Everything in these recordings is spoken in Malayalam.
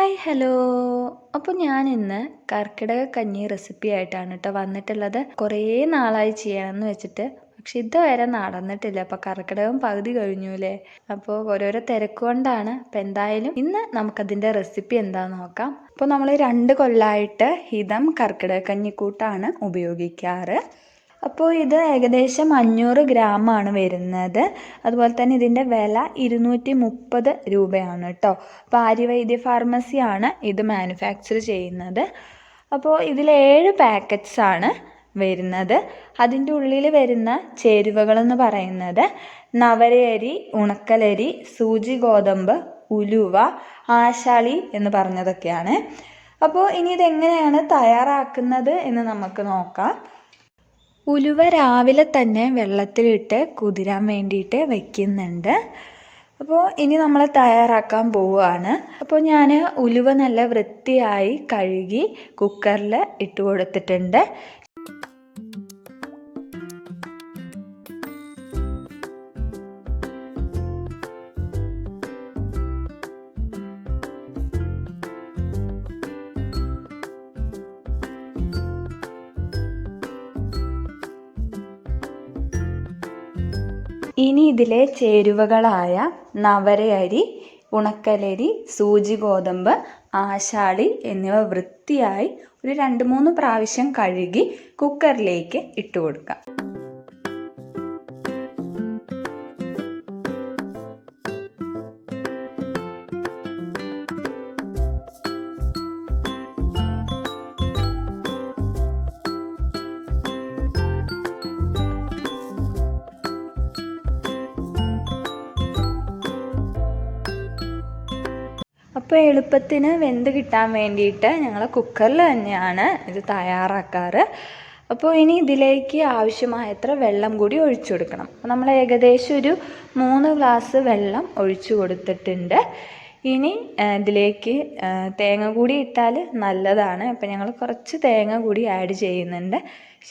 Hi hello. അപ്പോൾ ഞാൻ ഇന്ന് കർക്കിടക കഞ്ഞി റെസിപ്പി ആയിട്ടാണ് കേട്ടോ വന്നിട്ടുള്ളത്. കുറേ നാളായി ചെയ്യണമെന്ന് വെച്ചിട്ട്. പക്ഷെ ഇതുവരെ നടന്നിട്ടില്ല. അപ്പോൾ കർക്കിടകം പകുതി കഴിഞ്ഞു അല്ലേ അപ്പോൾ ഓരോരോ തിരക്ക് കൊണ്ടാണ്. അപ്പോൾ എന്തായാലും ഇന്ന് നമുക്കതിന്റെ റെസിപ്പി എന്താന്ന് നോക്കാം. അപ്പോൾ നമ്മൾ രണ്ട് കൊല്ലമായിട്ട് ഹിതം കർക്കിടക കഞ്ഞിക്കൂട്ടാണ് ഉപയോഗിക്കാറ്. അപ്പോൾ ഇത് ഏകദേശം അഞ്ഞൂറ് ഗ്രാമാണ് വരുന്നത്. അതുപോലെ തന്നെ ഇതിന്റെ വില ഇരുന്നൂറ്റി മുപ്പത് രൂപയാണ് കേട്ടോ. അപ്പോൾ ആര്യവൈദ്യ ഫാർമസിയാണ് ഇത് മാനുഫാക്ചർ ചെയ്യുന്നത്. അപ്പോൾ ഇതിൽ ഏഴ് പാക്കറ്റ്സ് ആണ് വരുന്നത്. അതിന്റെ ഉള്ളിൽ വരുന്ന ചേരുവകളെന്ന് പറയുന്നത് നവരയരി ഉണക്കലരി സൂചി ഗോതമ്പ് ഉലുവ ആശാളി എന്ന് പറഞ്ഞതൊക്കെയാണ്. അപ്പോൾ ഇനി ഇതെങ്ങനെയാണ് തയ്യാറാക്കുന്നത് എന്ന് നമുക്ക് നോക്കാം. ഉലുവ രാവിലെ തന്നെ വെള്ളത്തിലിട്ട് കുതിരാൻ വേണ്ടിയിട്ട് വയ്ക്കുന്നുണ്ട് അപ്പോൾ ഇനി നമ്മൾ തയ്യാറാക്കാൻ പോവുകയാണ്. അപ്പോൾ ഞാൻ ഉലുവ നല്ല വൃത്തിയായി കഴുകി കുക്കറിൽ ഇട്ട് കൊടുത്തിട്ടുണ്ട്. ഇനി ഇതിലെ ചേരുവകളായ നവരയരി ഉണക്കലരി സൂചി ഗോതമ്പ് ആശാളി എന്നിവ വൃത്തിയായി ഒരു രണ്ട് മൂന്ന് പ്രാവശ്യം കഴുകി കുക്കറിലേക്ക് ഇട്ട് കൊടുക്കാം അപ്പോൾ എളുപ്പത്തിന് വെന്ത് കിട്ടാൻ വേണ്ടിയിട്ട് ഞങ്ങൾ കുക്കറിൽ തന്നെയാണ് ഇത് തയ്യാറാക്കാറ്. അപ്പോൾ ഇനി ഇതിലേക്ക് ആവശ്യമായത്ര വെള്ളം കൂടി ഒഴിച്ചു കൊടുക്കണം. അപ്പോൾ നമ്മൾ ഏകദേശം ഒരു മൂന്ന് ഗ്ലാസ് വെള്ളം ഒഴിച്ചു കൊടുത്തിട്ടുണ്ട്. ഇനി ഇതിലേക്ക് തേങ്ങ കൂടി ഇട്ടാൽ നല്ലതാണ്. അപ്പോൾ ഞങ്ങൾ കുറച്ച് തേങ്ങ കൂടി ആഡ് ചെയ്യുന്നുണ്ട്.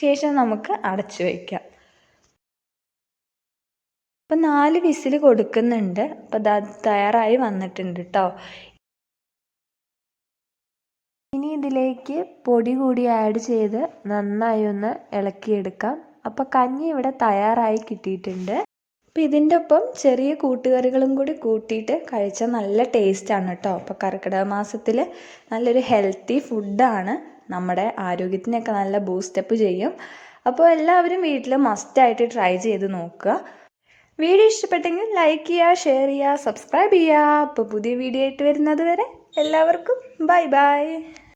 ശേഷം നമുക്ക് അടച്ചു വയ്ക്കാം അപ്പം നാല് വിസിൽ കൊടുക്കുന്നുണ്ട്. അപ്പോൾ അത് തയ്യാറായി വന്നിട്ടുണ്ട് കേട്ടോ ഇനി ഇതിലേക്ക് പൊടി കൂടി ആഡ് ചെയ്ത് നന്നായി ഒന്ന് ഇളക്കിയെടുക്കാം. അപ്പോൾ കഞ്ഞി ഇവിടെ തയ്യാറായി കിട്ടിയിട്ടുണ്ട്. അപ്പോൾ ഇതിന്റെ ഒപ്പം ചെറിയ കൂട്ടുകറികളും കൂടി കൂട്ടിയിട്ട് കഴിച്ചാൽ നല്ല ടേസ്റ്റാണ് കേട്ടോ അപ്പോൾ കർക്കിടക മാസത്തിൽ നല്ലൊരു ഹെൽത്തി ഫുഡാണ് നമ്മുടെ ആരോഗ്യത്തിനൊക്കെ നല്ല ബൂസ്റ്റപ്പ് ചെയ്യും. അപ്പോൾ എല്ലാവരും വീട്ടിൽ മസ്റ്റായിട്ട് ട്രൈ ചെയ്ത് നോക്കുക. വീഡിയോ ഇഷ്ടപ്പെട്ടെങ്കിൽ ലൈക്ക് ചെയ്യുക ഷെയർ ചെയ്യുക സബ്സ്ക്രൈബ് ചെയ്യുക. അപ്പോൾ പുതിയ വീഡിയോ ആയിട്ട് വരുന്നത് വരെ എല്ലാവർക്കും ബൈ ബൈ.